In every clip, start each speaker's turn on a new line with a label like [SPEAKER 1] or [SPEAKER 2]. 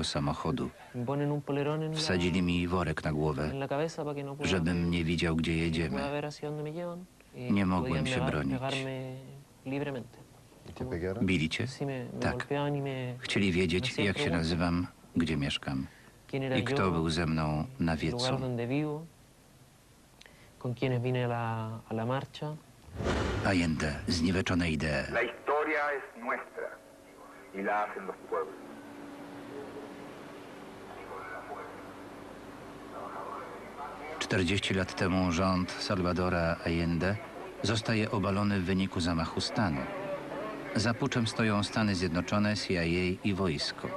[SPEAKER 1] do samochodu. Wsadzili mi worek na głowę,
[SPEAKER 2] no
[SPEAKER 1] żebym nie widział, gdzie jedziemy.
[SPEAKER 2] y
[SPEAKER 1] Nie mogłem się bronić. Bili cię? Tak.
[SPEAKER 2] y.
[SPEAKER 1] Chcieli wiedzieć, jak się nazywam, gdzie mieszkam i kto był ze mną na wiecu. Allende, zniweczone idee.
[SPEAKER 3] La historia es nuestra y la hacen los pueblos.
[SPEAKER 1] Czterdzieści lat temu rząd Salvadora Allende zostaje obalony w wyniku zamachu stanu. Za puczem stoją Stany Zjednoczone, CIA i wojsko.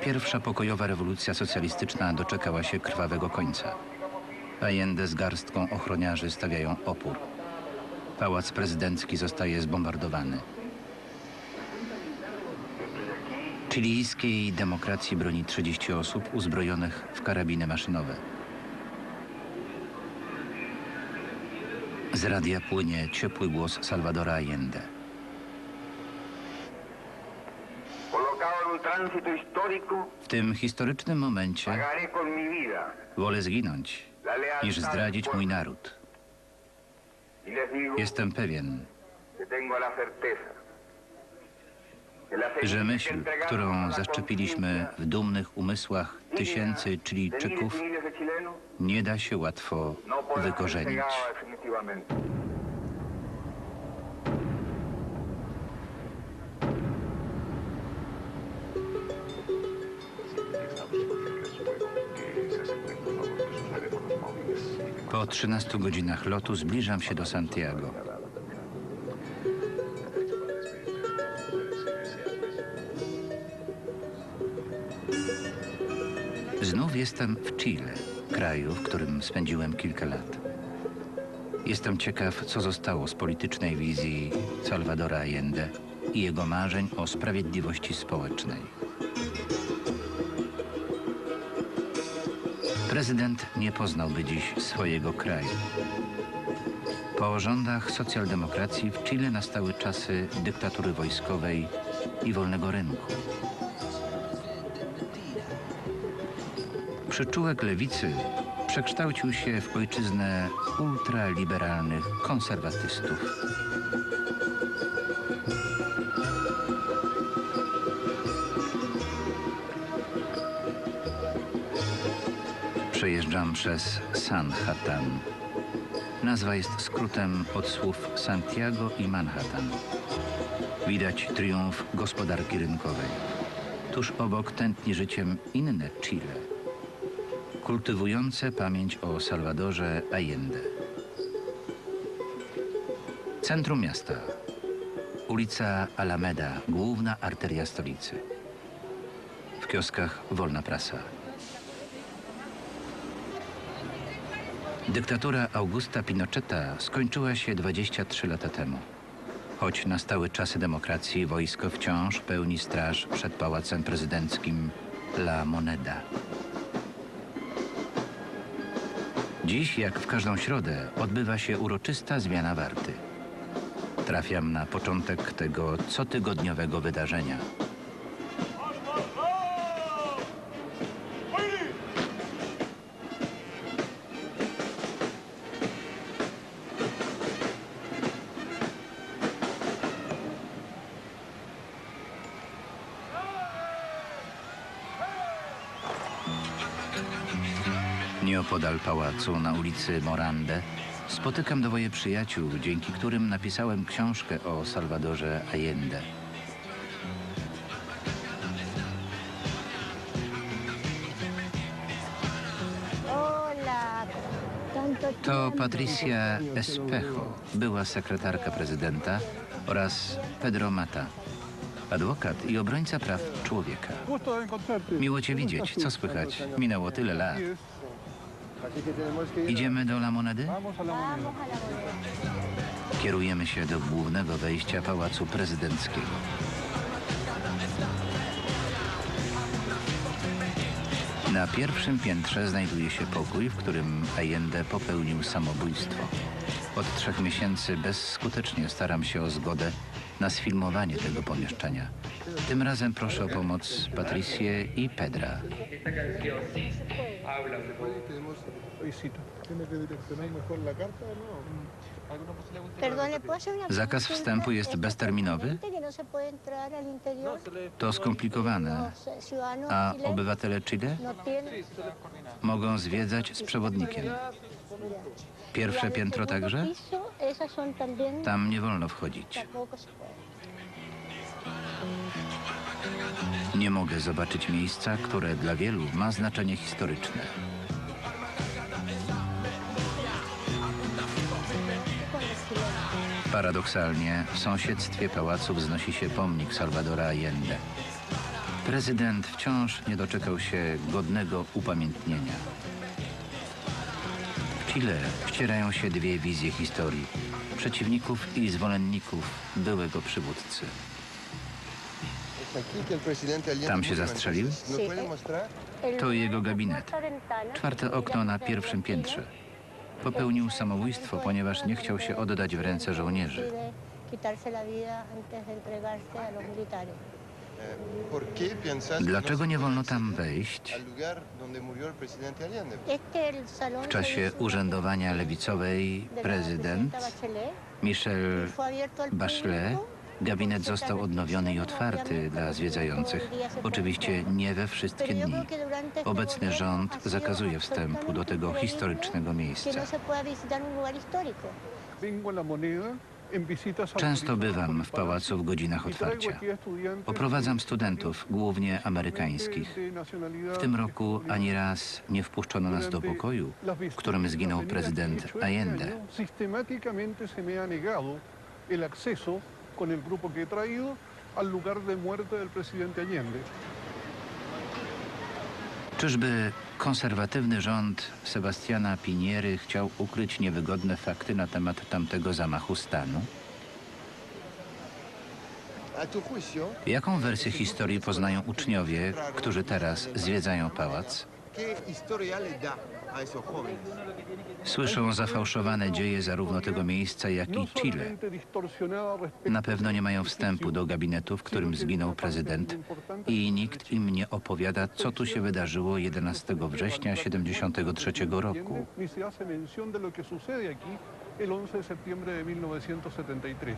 [SPEAKER 1] Pierwsza pokojowa rewolucja socjalistyczna doczekała się krwawego końca. Allende z garstką ochroniarzy stawiają opór. Pałac prezydencki zostaje zbombardowany. Chilijskiej demokracji broni 30 osób uzbrojonych w karabiny maszynowe. Z radia płynie ciepły głos Salvadora Allende. W tym historycznym momencie wolę zginąć, niż zdradzić mój naród. Jestem pewien,
[SPEAKER 3] que tengo la certeza que la
[SPEAKER 1] że myśl, którą zaszczepiliśmy w dumnych umysłach tysięcy Chilijczyków, nie da się łatwo wykorzenić. Po 13 godzinach lotu zbliżam się do Santiago. Znów jestem w Chile, kraju, w którym spędziłem kilka lat. Jestem ciekaw, co zostało z politycznej wizji Salvadora Allende i jego marzeń o sprawiedliwości społecznej. Prezydent nie poznałby dziś swojego kraju. Po rządach socjaldemokracji w Chile nastały czasy dyktatury wojskowej i wolnego rynku. Przyczółek lewicy przekształcił się w ojczyznę ultraliberalnych konserwatystów. Przejeżdżam przez San Hatan. Nazwa jest skrótem od słów Santiago i Manhattan. Widać triumf gospodarki rynkowej. Tuż obok tętni życiem inne Chile, kultywujące pamięć o Salvadorze Allende. Centrum miasta. Ulica Alameda, główna arteria stolicy. W kioskach wolna prasa. Dyktatura Augusta Pinocheta skończyła się 23 lata temu. Choć nastały czasy demokracji, wojsko wciąż pełni straż przed pałacem prezydenckim La Moneda. Dziś, jak w każdą środę, odbywa się uroczysta zmiana warty. Trafiam na początek tego cotygodniowego wydarzenia. Nieopodal pałacu na ulicy Morande spotykam dwoje przyjaciół, dzięki którym napisałem książkę o Salvadorze Allende. To. Patricia Espejo, była sekretarka prezydenta oraz Pedro Mata, adwokat i obrońca praw człowieka. Miło cię widzieć. Co słychać? Minęło tyle lat. Idziemy do La Monedy?
[SPEAKER 4] Vamos a la moneda.
[SPEAKER 5] Vamos a la moneda.
[SPEAKER 1] Kierujemy się do głównego wejścia pałacu prezydenckiego. Na pierwszym piętrze znajduje się pokój, w którym Allende popełnił samobójstwo. Od trzech miesięcy bezskutecznie staram się o zgodę na sfilmowanie tego pomieszczenia. Tym razem proszę o pomoc Patricję i Pedra.
[SPEAKER 5] Perdón, ¿le puedo hacer una
[SPEAKER 1] Zakaz wstępu jest bezterminowy?
[SPEAKER 5] No.
[SPEAKER 1] To skomplikowane. A obywatele Chile?
[SPEAKER 5] No
[SPEAKER 1] mogą zwiedzać z przewodnikiem. Pierwsze
[SPEAKER 5] Y
[SPEAKER 1] piętro także? Tam nie wolno wchodzić. Nie mogę zobaczyć miejsca, które dla wielu ma znaczenie historyczne. Paradoksalnie w sąsiedztwie pałacu wznosi się pomnik Salvadora Allende. Prezydent wciąż nie doczekał się godnego upamiętnienia. W Chile ścierają się dwie wizje historii przeciwników i zwolenników byłego przywódcy. Tam się zastrzelił?
[SPEAKER 5] El
[SPEAKER 1] To jego gabinet. Czwarte okno na pierwszym piętrze. Popełnił samobójstwo, ponieważ nie chciał się oddać w ręce żołnierzy. Dlaczego nie wolno tam wejść? W czasie urzędowania lewicowej prezydent
[SPEAKER 5] presidenta Bachelet
[SPEAKER 1] Gabinet został odnowiony i otwarty dla zwiedzających. Oczywiście nie we wszystkie dni. Obecny rząd zakazuje wstępu do tego historycznego miejsca. Często bywam w pałacu w godzinach otwarcia. Oprowadzam studentów, głównie amerykańskich. W tym roku ani raz nie wpuszczono nas do pokoju, w którym zginął prezydent Allende.
[SPEAKER 4] Con el grupo que he traído al lugar de muerte del presidente Allende.
[SPEAKER 1] Czyżby konserwatywny rząd Sebastiana Piniery chciał ukryć niewygodne fakty na temat tamtego zamachu stanu? Jaką wersję historii poznają uczniowie, którzy teraz zwiedzają pałac? Słyszą zafałszowane dzieje zarówno tego miejsca, jak
[SPEAKER 4] No
[SPEAKER 1] i Chile.
[SPEAKER 4] distorsionada respecto
[SPEAKER 1] Na pewno nie mają wstępu do gabinetu, w którym zginął prezydent i nikt im nie opowiada, co tu się wydarzyło 11 września 73 roku.
[SPEAKER 4] ni se hace mención de lo que sucede aquí el 11 de septiembre de 1973.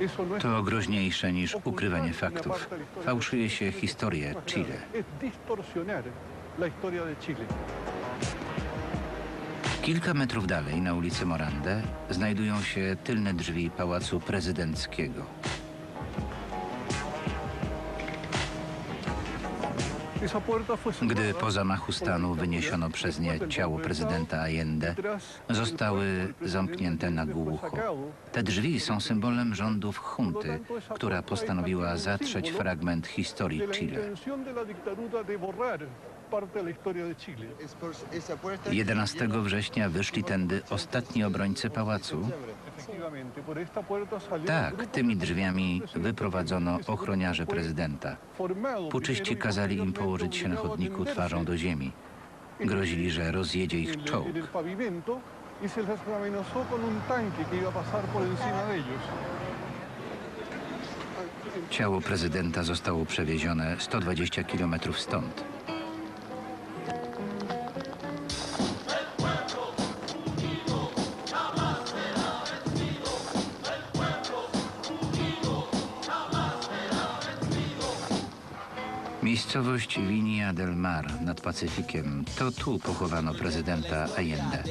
[SPEAKER 4] Eso no
[SPEAKER 1] To groźniejsze niż ukrywanie faktów. Fałszuje się historię Chile.
[SPEAKER 4] La historia de Chile.
[SPEAKER 1] Kilka metrów dalej, na ulicy Morande, znajdują się tylne drzwi pałacu prezydenckiego. Gdy po zamachu stanu wyniesiono przez nie ciało prezydenta Allende, zostały zamknięte na głucho. Te drzwi są symbolem rządów junty, która postanowiła zatrzeć fragment historii Chile.
[SPEAKER 4] Intención de la dictadura de borrar parte de la historia de Chile.
[SPEAKER 1] 11 września wyszli tędy ostatni obrońcy pałacu. Tak, tymi drzwiami wyprowadzono ochroniarzy prezydenta. Puczyści kazali im położyć się na chodniku twarzą do ziemi. Grozili, że rozjedzie ich czołg. Ciało prezydenta zostało przewiezione 120 km stąd. Miejscowość Viña del Mar nad Pacyfikiem to tu pochowano prezydenta Allende.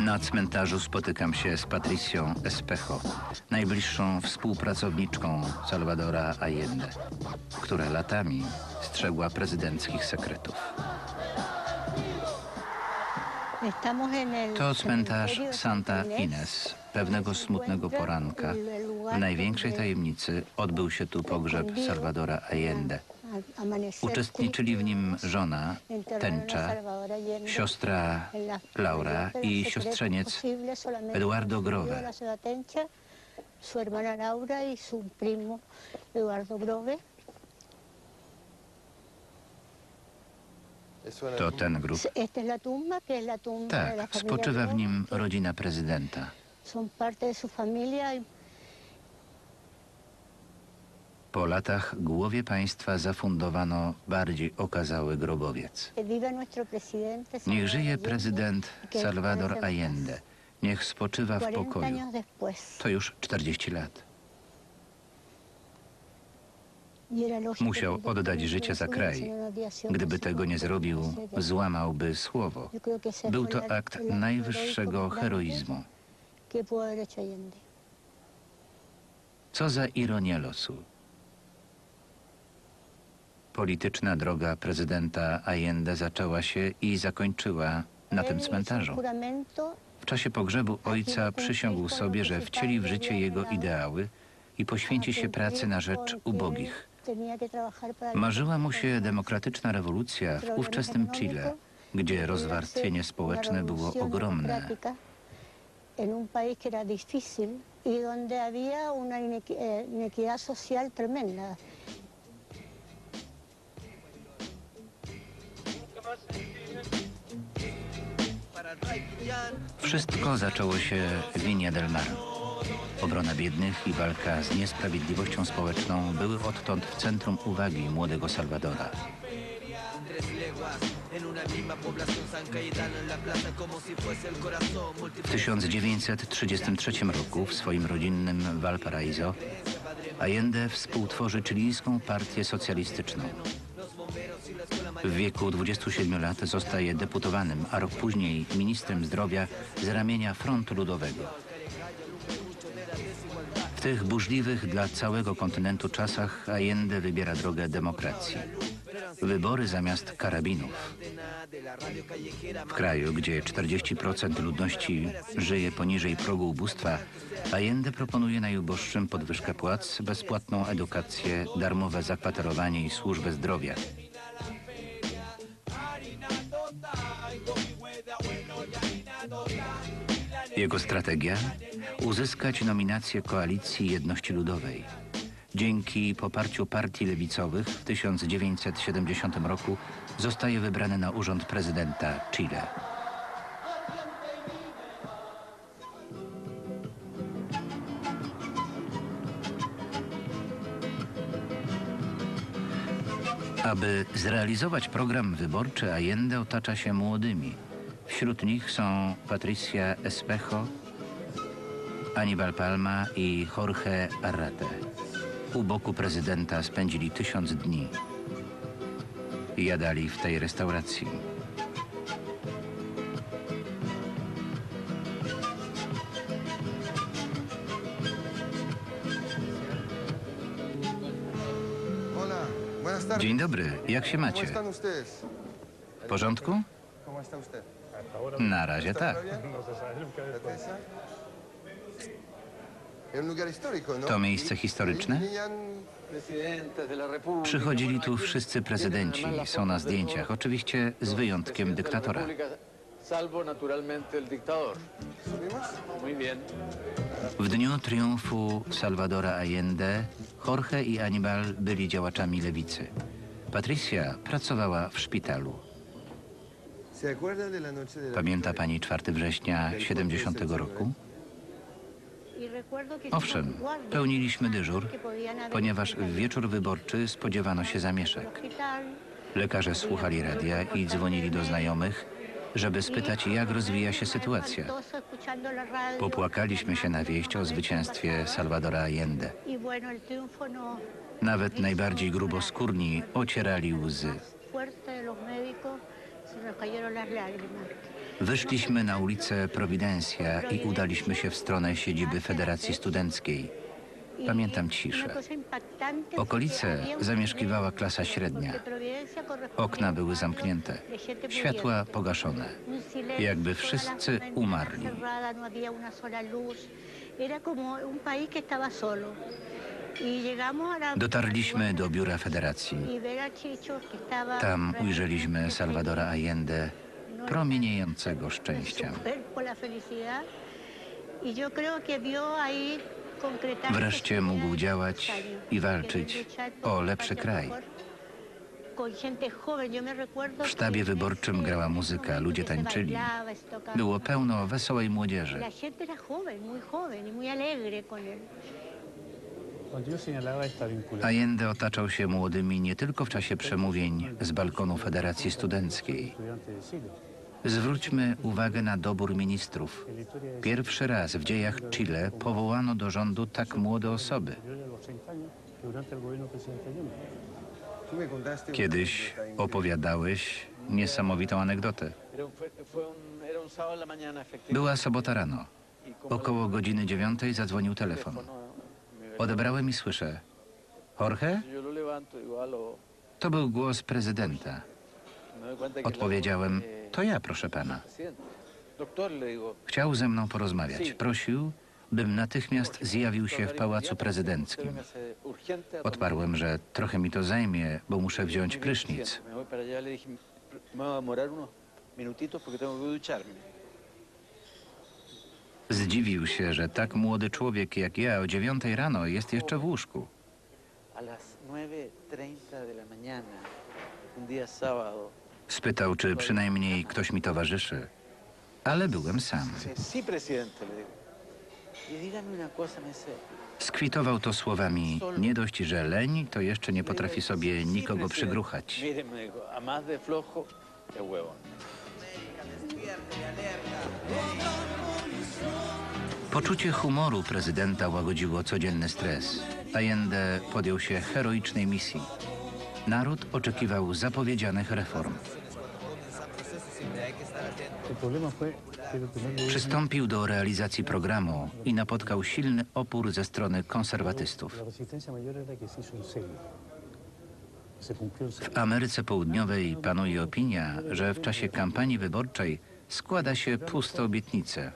[SPEAKER 1] Na cmentarzu spotykam się z Patricją Espejo, najbliższą współpracowniczką Salvadora Allende, która latami strzegła prezydenckich sekretów. To cmentarz Santa. Ines. Pewnego smutnego poranka, w największej tajemnicy, odbył się tu pogrzeb Salvadora Allende. Uczestniczyli w nim żona, tęcza, siostra Laura i siostrzeniec Eduardo Grove.
[SPEAKER 5] Su hermana Laura y su primo Eduardo Grove.
[SPEAKER 1] To ten grób. Tak, spoczywa w nim rodzina prezydenta.
[SPEAKER 5] Y
[SPEAKER 1] Po latach głowie państwa zafundowano bardziej okazały grobowiec. Niech żyje prezydent
[SPEAKER 5] y
[SPEAKER 1] Salvador. Allende. Niech spoczywa w
[SPEAKER 5] 40
[SPEAKER 1] pokoju. To już 40 lat. Musiał oddać życie za kraj. Gdyby tego nie zrobił, złamałby słowo. Był to akt najwyższego heroizmu. Co za ironia losu. Polityczna droga prezydenta Allende zaczęła się i zakończyła na tym cmentarzu. W czasie pogrzebu ojca przysiągł sobie, że wcieli w życie jego ideały i poświęci się pracy na rzecz ubogich. Marzyła mu się demokratyczna rewolucja w ówczesnym Chile, gdzie rozwarstwienie społeczne było ogromne.
[SPEAKER 5] Y eh.
[SPEAKER 1] Wszystko zaczęło się w Viña del Mar. Obrona biednych i walka z niesprawiedliwością społeczną były odtąd w centrum uwagi młodego Salwadora. W 1933 roku w swoim rodzinnym Valparaíso Allende współtworzy chilijską partię socjalistyczną. W wieku 27 lat zostaje deputowanym, a rok później ministrem zdrowia z ramienia Frontu Ludowego. W tych burzliwych dla całego kontynentu czasach Allende wybiera drogę demokracji. Wybory zamiast karabinów. W kraju, gdzie 40% ludności żyje poniżej progu ubóstwa, Allende proponuje najuboższym podwyżkę płac, bezpłatną edukację, darmowe zakwaterowanie i służbę zdrowia. Jego strategia? Uzyskać nominację Koalicji Jedności Ludowej. Dzięki poparciu partii lewicowych w 1970 roku zostaje wybrany na urząd prezydenta Chile. Aby zrealizować program wyborczy, Allende otacza się młodymi. Wśród nich są Patricia Espejo, Aníbal Palma i Jorge Arrate. U boku prezydenta spędzili tysiąc dni. Jadali w tej restauracji. Dzień dobry, jak się
[SPEAKER 6] ¿Cómo
[SPEAKER 1] macie? W porządku? Na razie tak.
[SPEAKER 6] ¿Está bien? Patricia? Es un lugar histórico, ¿no?
[SPEAKER 1] To miejsce
[SPEAKER 6] Y-
[SPEAKER 1] historyczne? Przychodzili tu wszyscy prezydenci, są na zdjęciach, oczywiście z wyjątkiem dyktatora. W dniu triumfu Salvadora Allende Jorge i Aníbal byli działaczami lewicy. Patricia pracowała w szpitalu.
[SPEAKER 6] ¿Se acuerda de la noche de la
[SPEAKER 1] Pamięta pani 4 września 70 roku? Owszem, pełniliśmy dyżur, ponieważ w wieczór wyborczy spodziewano się zamieszek. Lekarze słuchali radia i dzwonili do znajomych, żeby spytać, jak rozwija się sytuacja. Popłakaliśmy się na wieść o zwycięstwie Salvadora Allende. Nawet najbardziej gruboskórni ocierali łzy. Wyszliśmy na ulicę Providencia i udaliśmy się w stronę siedziby Federacji Studenckiej. Pamiętam ciszę. Okolice zamieszkiwała klasa średnia. Okna były zamknięte, światła pogaszone. Jakby wszyscy umarli. Dotarliśmy do biura Federacji. Tam ujrzeliśmy Salvadora Allende, promieniejącego
[SPEAKER 5] felicidad. Y
[SPEAKER 1] Wreszcie mógł działać i walczyć o lepszy kraj. W sztabie wyborczym grała muzyka, ludzie tańczyli. Było pełno wesołej młodzieży.
[SPEAKER 5] Y
[SPEAKER 1] Allende otaczał się młodymi nie tylko w czasie przemówień z balkonu Federacji Studenckiej. Zwróćmy uwagę na dobór ministrów. Pierwszy raz w dziejach Chile powołano do rządu tak młode osoby.
[SPEAKER 7] superior a los 30 años que durante el gobierno del presidente Allende.
[SPEAKER 6] Tú me contaste una
[SPEAKER 1] Kiedyś opowiadałeś niesamowitą anegdotę. Była sobota rano. Około godziny dziewiątej zadzwonił telefon. Odebrałem i słyszę. Jorge? To był głos prezydenta. Odpowiedziałem, to ja, proszę pana. Chciał ze mną porozmawiać. Prosił, bym natychmiast zjawił się w Pałacu Prezydenckim. Odparłem, że trochę mi to zajmie, bo muszę wziąć prysznic. Zdziwił się, że tak młody człowiek jak ja o dziewiątej rano jest jeszcze w łóżku.
[SPEAKER 8] A las 9.30 de la mañana, un día sábado.
[SPEAKER 1] Spytał, czy przynajmniej ktoś mi towarzyszy. Ale byłem sam. Skwitował to słowami, nie dość, że leń, to jeszcze nie potrafi sobie nikogo przygruchać. Poczucie humoru prezydenta łagodziło codzienny stres. Allende podjął się heroicznej misji. Naród oczekiwał zapowiedzianych reform. Przystąpił do realizacji programu i napotkał silny opór ze strony konserwatystów. W Ameryce Południowej panuje opinia, że w czasie kampanii wyborczej składa się puste obietnice.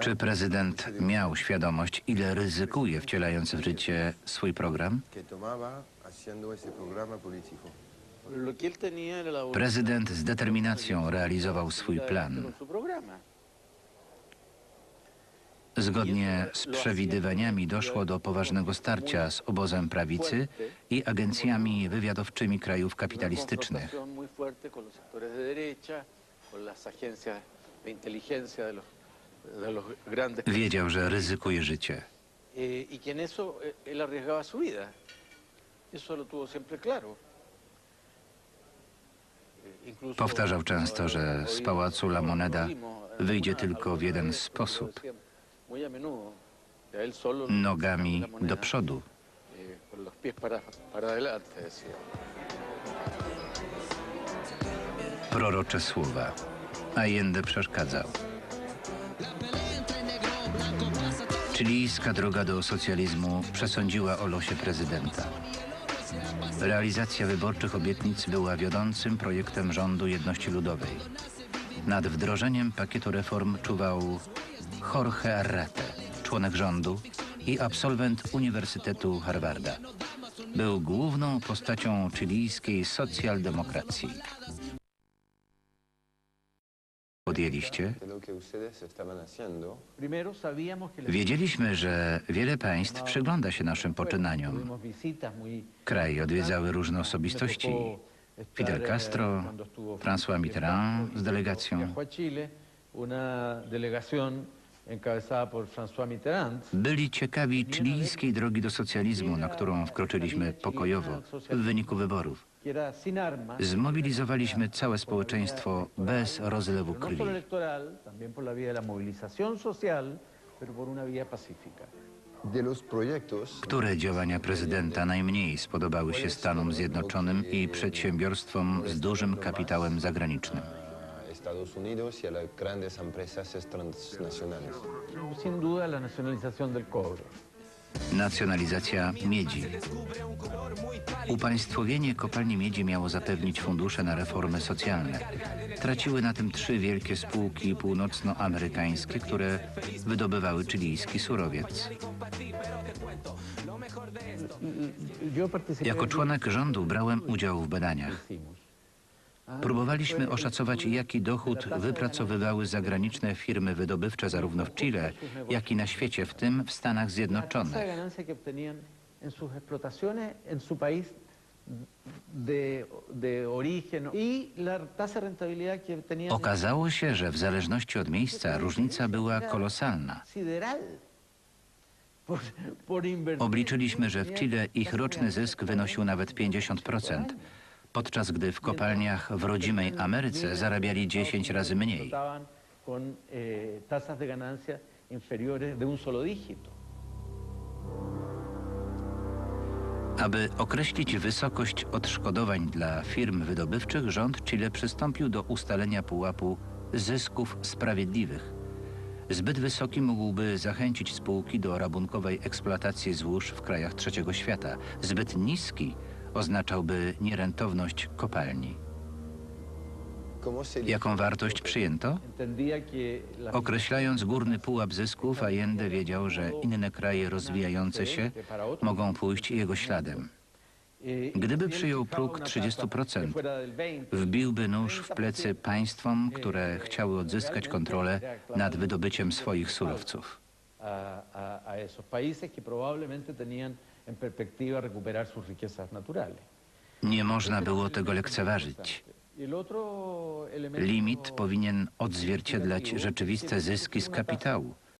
[SPEAKER 1] Czy prezydent miał świadomość, ile ryzykuje wcielając w życie swój program? Prezydent z determinacją realizował swój plan. Zgodnie z przewidywaniami doszło do poważnego starcia z obozem prawicy i agencjami wywiadowczymi krajów kapitalistycznych. Wiedział, że ryzykuje życie.
[SPEAKER 8] Eh, y que en eso eh, él arriesgaba su vida. Eso lo tuvo siempre claro. Eh,
[SPEAKER 1] Powtarzał często, że z pałacu La Moneda wyjdzie tylko w jeden sposób nogami do przodu. Prorocze słowa. Allende przeszkadzał. Chilijska droga do socjalizmu przesądziła o losie prezydenta. Realizacja wyborczych obietnic była wiodącym projektem rządu jedności ludowej. Nad wdrożeniem pakietu reform czuwał Jorge Arrate, członek rządu i absolwent Uniwersytetu Harvarda. Był główną postacią chilijskiej socjaldemokracji.
[SPEAKER 6] Que
[SPEAKER 1] Wiedzieliśmy, że wiele państw przygląda się naszym poczynaniom. Kraj odwiedzały różne osobistości. Fidel Castro, François Mitterrand z delegacją. Byli ciekawi chilijskiej drogi do socjalizmu, na którą wkroczyliśmy pokojowo w wyniku wyborów. Zmobilizowaliśmy całe społeczeństwo bez rozlewu
[SPEAKER 8] no
[SPEAKER 1] krwi.
[SPEAKER 6] proyectos
[SPEAKER 1] Które działania prezydenta najmniej spodobały się Stanom Zjednoczonym i przedsiębiorstwom z dużym kapitałem zagranicznym?
[SPEAKER 6] Estados Unidos y a las grandes empresas transnacionales.
[SPEAKER 8] Sin duda la nacionalización del cobre.
[SPEAKER 1] Nacjonalizacja miedzi. Upaństwowienie kopalni miedzi miało zapewnić fundusze na reformy socjalne. Traciły na tym trzy wielkie spółki północnoamerykańskie, które wydobywały chilijski surowiec. Jako członek rządu brałem udział w badaniach. Próbowaliśmy oszacować, jaki dochód wypracowywały zagraniczne firmy wydobywcze zarówno w Chile, jak i na świecie, w tym w Stanach Zjednoczonych.
[SPEAKER 8] y
[SPEAKER 1] Okazało się, że w zależności od miejsca różnica była kolosalna. Obliczyliśmy, że w Chile ich roczny zysk wynosił nawet 50%, podczas gdy w kopalniach w rodzimej Ameryce zarabiali 10 razy mniej.
[SPEAKER 8] Eh.
[SPEAKER 1] Aby określić wysokość odszkodowań dla firm wydobywczych, rząd Chile przystąpił do ustalenia pułapu zysków sprawiedliwych. Zbyt wysoki mógłby zachęcić spółki do rabunkowej eksploatacji złóż w krajach trzeciego świata. Zbyt niski oznaczałby nierentowność kopalni.
[SPEAKER 6] ¿Cómo se
[SPEAKER 1] Jaką wartość przyjęto? Określając górny pułap zysków, Allende wiedział, że inne kraje rozwijające się mogą pójść jego śladem. Gdyby przyjął próg
[SPEAKER 8] una tasa
[SPEAKER 1] 30%,
[SPEAKER 8] que fuera del 20,
[SPEAKER 1] Wbiłby nóż w plecy państwom, które chciały odzyskać kontrolę nad wydobyciem swoich surowców.
[SPEAKER 8] a, a- a esos países que probablemente tenían
[SPEAKER 1] Nie można było tego lekceważyć. Limit powinien odzwierciedlać rzeczywiste zyski z kapitału.